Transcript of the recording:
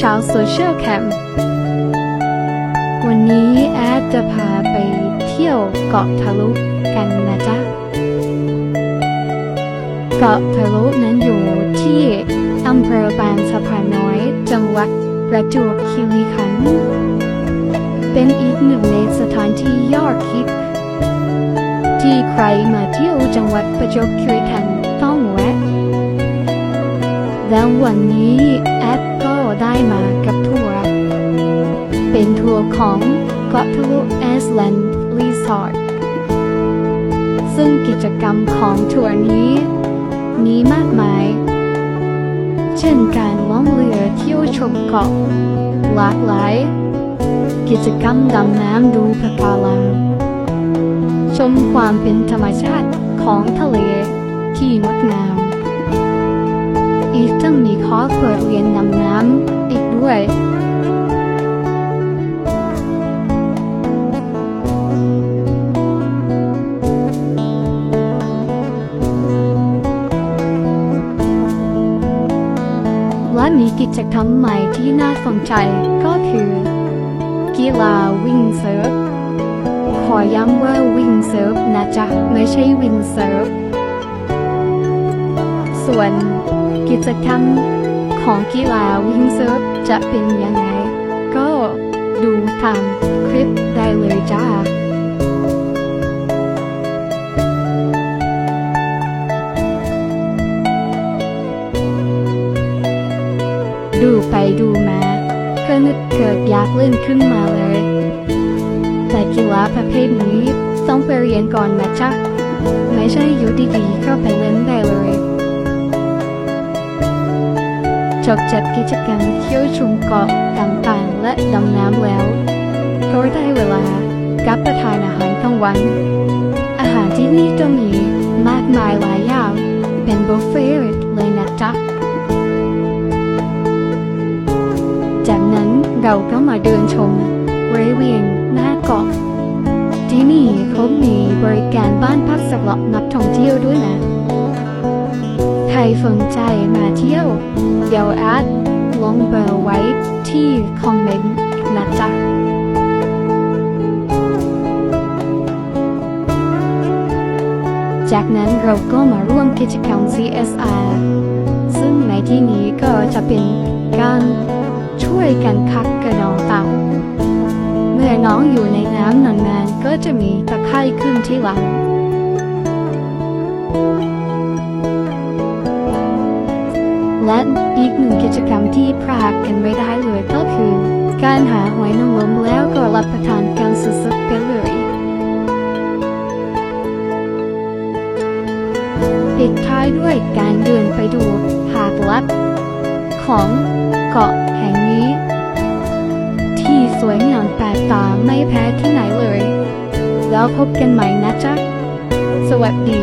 ชาวโซเชียลแคมป์วันนี้แอดจะพาไปเที่ยวเกาะทะลุกันนะจ๊ะ เกาะทะลุนั้นอยู่ที่อำเภอบางสะพานน้อย จังหวัดประจวบคีรีขันธ์เป็นอีกหนึ่งในสถานที่ยอดฮิตที่ใครมาเที่ยวจังหวัดประจวบคีรีขันธ์ต้องแวะแล้ววันนี้แอด ได้มากับทัวร์เป็นทัวร์ของเกาะทะลุแอสแลนด์รีสอร์ทซึ่งกิจกรรมของทัวร์นี้ มีมากมาย เช่นการล่องเรือเที่ยวชมเกาะหลากหลาย กิจกรรมดำน้ำดูปะการัง ชมความเป็นธรรมชาติของทะเล ยังมีคอร์สเรียนดำน้ำอีกด้วยและมีกิจกรรมใหม่ที่น่าสนใจก็คือ กีฬาวิ่งเซิร์ฟ ขอย้ำว่าวิ่งเซิร์ฟนะจ๊ะ ไม่ใช่วินเซิร์ฟ ส่วน กิจกรรมของกีฬาวิ่งเซิร์ฟจะเป็นยังไง ก็ดูตามคลิปได้เลยจ้าดูไปดูมาก็นึกเกิดอยากเล่นขึ้นมาเลย แต่กีฬาประเภทนี้ต้องไปเรียนก่อนนะจ๊ะ ไม่ใช่อยู่ดีๆก็ไปเล่นได้ จบจากกิจกรรมเที่ยวชมเกาะต่างๆ และดำน้ำแล้วก็ได้เวลากับประทานอาหารกลางวัน อาหารที่นี่ก็มีมากมายหลายอย่างเป็นบุฟเฟ่ต์เลยนะจ๊ะจากนั้นเราก็มาเดินชมบริเวณหน้าเกาะที่นี่เขามีบริการบ้านพักสำหรับนักท่องเที่ยวด้วยนะ สนใจมาเที่ยว เดี๋ยวแอดลงเบอร์ไว้ที่คอมเมนต์นะจ๊ะจากนั้นเราก็มาร่วมกิจกรรม CSR ซึ่งในที่นี้ก็จะเป็นการช่วยกันคัดกระนองเต่า เมื่อน้องอยู่ในน้ำนานๆก็จะมีตะไคร่ขึ้นที่หลัง รมที่พลาดกันไม่ได้เลยก็คือ การหาหอยนางรมแล้วก็รับประทานกันสดๆไปเลยปิดท้ายด้วยการเดินไปดูหาดลับของเกาะแห่งนี้ ที่สวยงามแปลกตาไม่แพ้ที่ไหนเลย แล้วพบกันใหม่นะจ๊ะ สวัสดี